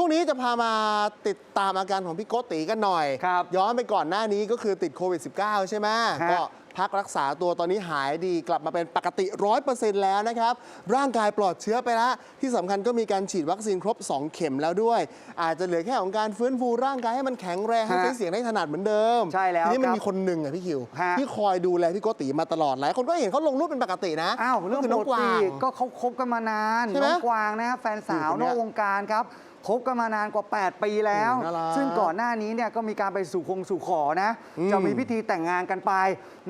ช่วงนี้จะพามาติดตามอาการของพี่โกติกันหน่อยครับย้อนไปก่อนหน้านี้ก็คือติดโควิด -19 ใช่ไหมฮะก็ พักรักษาตัวตอนนี้หายดีกลับมาเป็นปกติ 100%แล้วนะครับ ร่างกายปลอดเชื้อไปแล้ว ที่สำคัญก็มีการฉีดวัคซีนครบ 2 เข็มแล้วด้วย อาจจะเหลือแค่ของการฟื้นฟูร่างกายให้มันแข็งแรงให้ฮะใช้เสียงได้ถนัดเหมือนเดิม ใช่แล้วทีนี้มันครับมีคนหนึ่งอะพี่คิวฮะที่คอยดูแลพี่โกติมาตลอดหลายคนก็เห็นเขาลงรูปเป็นปกตินะอ้าวเรื่องก็คือปน้องกกวาติงก็เขาคบกันมานานใช่ไหมน้องกวางนะฮะแฟนสาวคนนเนี้อยกวงการครับคบกันมานานกว่า 8 ปีแล้วอืมน่ารักซึ่งก่อนหน้านี้เนี่ยก็มีการไปสู่คงสู่ขอนะอืมจะมีพิธีแต่งงานกันไป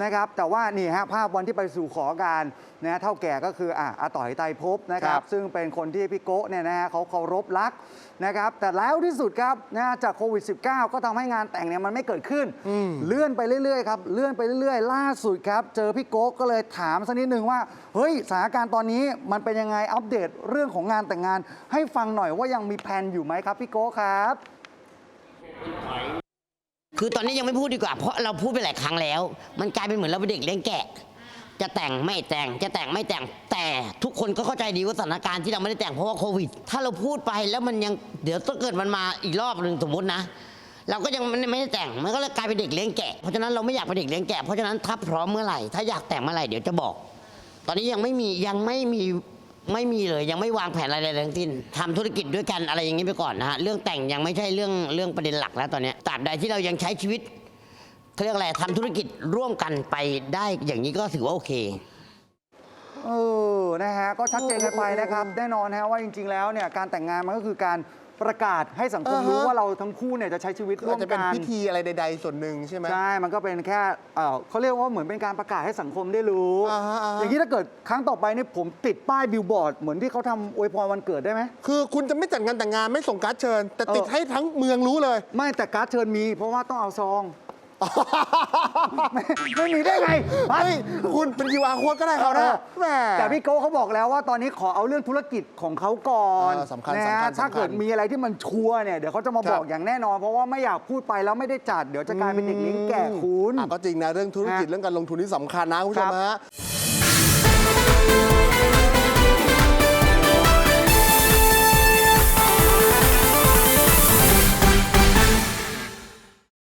นะครับแต่ว่านี่ฮะภาพวันที่ไปสู่ขอกันนะฮะเท่าแก่ก็คืออะอาต่อยไตรภพนะครัครับบซึ่งเป็นคนที่พี่โกะเนี่ยนะฮะเขาเคารพรักนะครับ แต่แล้วที่สุดครับนะฮะจากโควิด -19 ก็ทำให้งานแต่งเนี่ยมันไม่เกิดขึ้น เลื่อนไปเรื่อยๆครับเลื่อนไปเรื่อยๆ ล่าสุดครับ เจอพี่โก้ก็เลยถามสักนิดนึงว่าเฮ้ยสถานการณ์ตอนนี้มันเป็นยังไงอัปเดตเรื่องของงานแต่งงาน ให้ฟังหน่อยว่ายังมีแผนอยู่ไหมครับพี่โก้ครับ คือตอนนี้ยังไม่พูดดีกว่า เพราะเราพูดไปหลายครั้งแล้ว มันกลายเป็นเหมือนเราเป็นเด็กเลี้ยงแกะ จะแต่งไม่แต่งจะแต่งไม่แต่งแต่ทุกคนก็เข้าใจดีว่าสถานการณ์ที่เราไม่ได้แต่งเพราะว่าโควิด ถ้าเราพูดไปแล้วมันยังเดี๋ยวถ้าเกิดมันมาอีกรอบหนึ่งสมมตินะ เราก็ยังไม่ไม่ได้แต่งมันก็เลยกลายเป็นเด็กเลี้ยงแกะเพราะฉะนั้นเราไม่อยากเป็นเด็กเลี้ยงแกะเพราะฉะนั้นถ้าพร้อมเมื่อไหร่ถ้าอยากแต่งเมื่อไหร่เดี๋ยวจะบอก ตอนนี้ยังไม่มียังไม่มี ไม่มีเลยยังไม่วางแผนอะไรเลยทั้งสิ้นทำธุรกิจด้วยกันอะไรอย่างนี้ไปก่อนนะฮะเรื่องแต่งยังไม่ใช่เรื่องเรื่องประเด็นหลักแล้วตอนเนี้ยตราบใดที่เรายังใช้ชีวิตเขาเรียกอะไรทำธุรกิจร่วมกันไปได้อย่างนี้ก็ถือว่าโอเค เออ นะฮะ ก็ชัดเจนกันไปนะครับ แน่นอนนะฮะว่าจริง ๆ แล้วเนี่ย การแต่งงานมันก็คือการ ประกาศให้สังคมอ่าฮะรู้ว่าเราทั้งคู่เนี่ยจะใช้ชีวิตคือร่วอาจมจะเป็นกัน พิธีอะไรใด ๆ ส่วนหนึ่งใช่ไหม ใช่ มันก็เป็นแค่เอ่อเขาเรียกว่าเหมือนเป็นการประกาศให้สังคมได้รู้ อ่าฮะอ่าฮะ อย่างนี้ถ้าเกิดครั้งต่อไปนี่ผมติดป้ายบิลบอร์ด เหมือนที่เขาทำอวยพรวันเกิดได้ไหม คือคุณจะไม่จัดงานแต่งงานไม่ส่งการ์ดเชิญ แต่ติดเออ ให้ทั้งเมืองรู้เลย ไม่แต่การ์ดเชิญมี เพราะว่าต้องเอาซอง ไม่ไม่มีได้ไงเฮ้ยคุณเป็น QR code ก็ได้ครับเอนะอแหม แต่พี่โก้เขาบอกแล้วว่าตอนนี้ขอเอาเรื่องธุรกิจของเขาก่อนเออสำคัญนะสำคัฮะญถ้าสำคัญเกิดมีอะไรที่มันชัวร์เนี่ยเดี๋ยวเขาจะมาครับ บอกอย่างแน่นอน เพราะว่าไม่อยากพูดไปแล้วไม่ได้จัด เดี๋ยวจะกลายเป็นเด็กเลี้ยงแก่คุณ อะก็จริงนะ เรื่องธุรกิจฮะเรื่องการลงทุนที่สำคัญนะคุณผู้ชมครับ ฮะ